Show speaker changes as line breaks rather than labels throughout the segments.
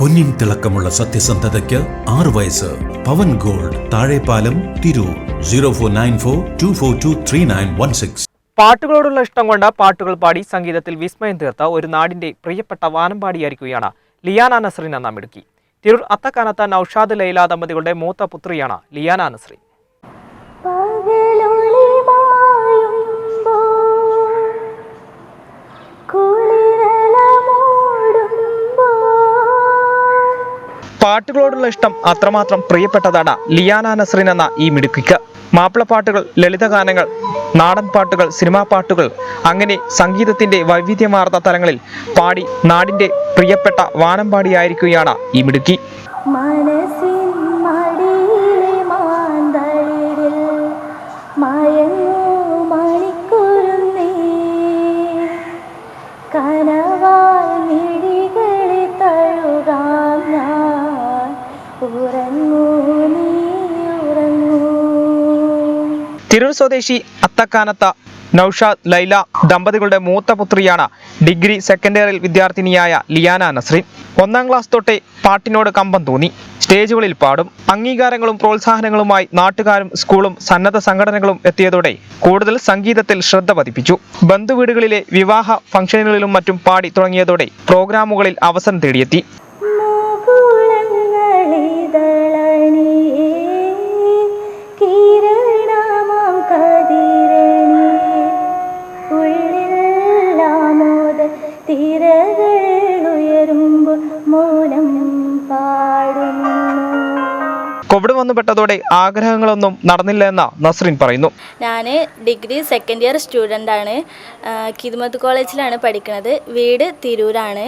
പൊന്നിൻ തിളക്കമുള്ള സത്യസന്ധതയ്ക്ക് ആറ് വയസ്സ്. പവൻ gold Thazhepalam Tirur. Zero four nine four two four two three nine one six.
പാട്ടുകളോടുള്ള ഇഷ്ടം കൊണ്ട് പാട്ടുകൾ പാടി സംഗീതത്തിൽ വിസ്മയം തീർത്ത ഒരു നാടിന്റെ പ്രിയപ്പെട്ട വാനമ്പാടിയായിരിക്കുകയാണ് ലിയാന നസ്രീൻ എന്ന മിടുക്കി. തിരൂർ അത്തക്കാനത്ത നൌഷാദ് ലൈല ദമ്പതികളുടെ മൂത്ത പുത്രിയാണ് ലിയാന നസ്രീൻ. പാട്ടുകളോടുള്ള ഇഷ്ടം അത്രമാത്രം പ്രിയപ്പെട്ടതാണ് ലിയാന നസ്രീൻ എന്ന ഈ മിടുക്കിക്ക്. മാപ്പിളപ്പാട്ടുകൾ ലളിതഗാനങ്ങൾ നാടൻ പാട്ടുകൾ സിനിമാ പാട്ടുകൾ അങ്ങനെ സംഗീതത്തിന്റെ വൈവിധ്യമാർന്ന തലങ്ങളിൽ പാടി നാടിന്റെ പ്രിയപ്പെട്ട വാനമ്പാടിയായിരിക്കുകയാണ് ഈ മിടുക്കി.
മനസ്സിൻ
തിരൂർ സ്വദേശി അത്തക്കാനത്ത നൌഷാദ് ലൈല ദമ്പതികളുടെ മൂത്ത പുത്രിയാണ് ഡിഗ്രി സെക്കൻഡ് ഇയറിൽ വിദ്യാർത്ഥിനിയായ ലിയാന നസ്രീൻ. ഒന്നാം ക്ലാസ് തൊട്ടേ പാട്ടിനോട് കമ്പം തോന്നി. സ്റ്റേജുകളിൽ പാടും. അംഗീകാരങ്ങളും പ്രോത്സാഹനങ്ങളുമായി നാട്ടുകാരും സ്കൂളും സന്നദ്ധ സംഘടനകളും എത്തിയതോടെ കൂടുതൽ സംഗീതത്തിൽ ശ്രദ്ധ പതിപ്പിച്ചു. ബന്ധുവീടുകളിലെ വിവാഹ ഫംഗ്ഷനുകളിലും മറ്റും പാടി തുടങ്ങിയതോടെ പ്രോഗ്രാമുകളിൽ അവസരം തേടിയെത്തി.
പാടുന്നു.
കോവിഡ് വന്നുപെട്ടതോടെ ആഗ്രഹങ്ങളൊന്നും നടന്നില്ല എന്ന നസ്രീൻ പറയുന്നു.
ഞാൻ ഡിഗ്രി സെക്കൻഡ് ഇയർ സ്റ്റുഡന്റാണ് കിദ്മത്ത് കോളേജിലാണ് പഠിക്കുന്നത് വീട് തിരൂരാണ്.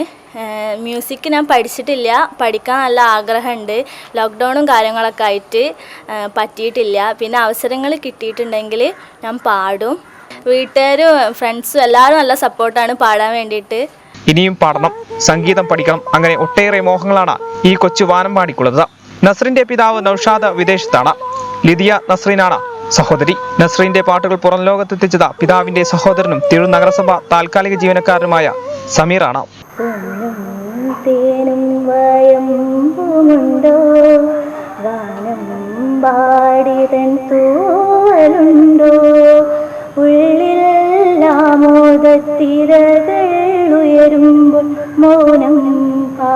മ്യൂസിക് ഞാൻ പഠിച്ചിട്ടില്ല. പഠിക്കാൻ നല്ല ആഗ്രഹമുണ്ട്. ലോക്ക്ഡൗണും കാര്യങ്ങളൊക്കെ ആയിട്ട് പറ്റിയിട്ടില്ല. പിന്നെ അവസരങ്ങൾ കിട്ടിയിട്ടുണ്ടെങ്കിൽ ഞാൻ പാടും. വീട്ടുകാരും ഫ്രണ്ട്സും എല്ലാവരും നല്ല സപ്പോർട്ടാണ് പാടാൻ വേണ്ടിയിട്ട്.
ഇനിയും പാടണം സംഗീതം പഠിക്കണം അങ്ങനെ ഒട്ടേറെ മോഹങ്ങളാണ് ഈ കൊച്ചു വാനം പാടിക്കുള്ളത് നസ്രിന്റെ പിതാവ് നൌഷാദ് വിദേശത്താണ്. ലിദിയ നസ്രീനാണ് സഹോദരി. നസ്രീന്റെ പാട്ടുകൾ പുറം ലോകത്തെത്തിച്ചത് പിതാവിന്റെ സഹോദരനും തിരു നഗരസഭ താൽക്കാലിക ജീവനക്കാരനുമായ സമീറാണ്.
തേനും പാടിതൻ തൂ മൗനം കാ